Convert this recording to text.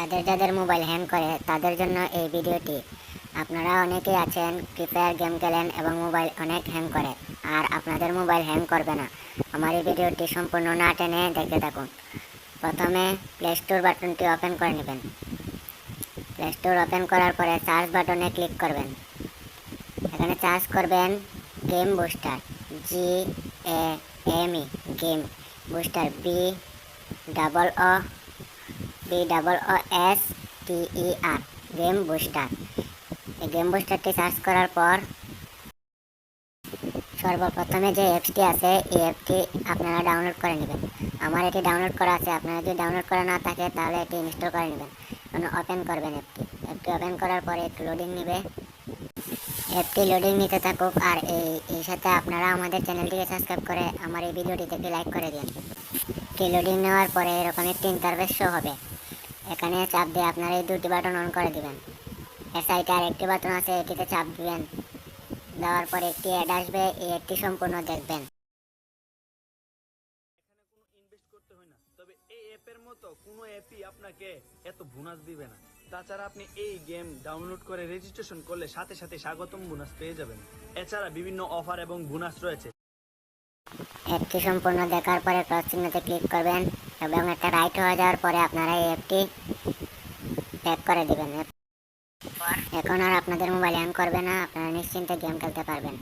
যাদের যাদের mobile hang করে, তাদের জন্য এই ভিডিওটি। আপনারা অনেকেই আছেন ফ্রি ফায়ার গেম খেলেন এবং মোবাইল অনেক হ্যাং করে, আর আপনাদের মোবাইল হ্যাং করবে না। আমার এই ভিডিওটি সম্পূর্ণ না টেনে দেখতে থাকুন। প্রথমে প্লে স্টোর বাটনটি ওপেন করে নেবেন। প্লে স্টোর ওপেন করার পরে সার্চ বাটনে ক্লিক করবেন। এখানে সার্চ করবেন game booster G A M E game booster B double O B double O S T E R game booster এই গেম বুস্টারটি সার্চ করার পর সর্বপ্রথমে যে অ্যাপসটি আছে, এই অ্যাপটি আপনারা ডাউনলোড করে নেবেন। আমার এটি ডাউনলোড করা আছে, আপনারা যদি ডাউনলোড করা না থাকে, তাহলে এটি ইনস্টল করে নেবেন। ওপেন করবেন অ্যাপটি অ্যাপটি ওপেন করার পরে একটু লোডিং নেবে। অ্যাপটি লোডিং নিতে থাকুক, আর এই এই সাথে আপনারা আমাদের চ্যানেলটিকে সাবস্ক্রাইব করে আমার এই ভিডিওটিতে একটি লাইক করে দিন। একটি লোডিং নেওয়ার পরে এরকম একটি ইন্টারভেস শো হবে। এখানে চাপ দিয়ে আপনারা এই দুটি বাটন অন করে দিবেন। এর সাইডে আর একটি বাটন আছে, এটিতে চাপ দিবেন। দেওয়ার পরে একটি অ্যাড আসবে, এই অ্যাডটি সম্পূর্ণ দেখবেন। তবে এই অ্যাপের মতো কোনো অ্যাপই আপনাকে এত বোনাস না। তাছাড়া আপনি এই গেম ডাউনলোড করে রেজিস্ট্রেশন করলে সাথে সাথে স্বাগতম বোনাস পেয়ে যাবেন। এছাড়া বিভিন্ন অফার এবং বোনাস রয়েছে। অ্যাপটি সম্পূর্ণ দেখার পরে ক্রস চিহ্নতে ক্লিক করবেন এবং একটা রাইট হয়ে যাওয়ার পরে আপনারা এই অ্যাপটি ব্যাক করে দেবেন। এখন আর আপনাদের মোবাইল অ্যান করবে না, আপনারা নিশ্চিন্তে গেম খেলতে পারবেন।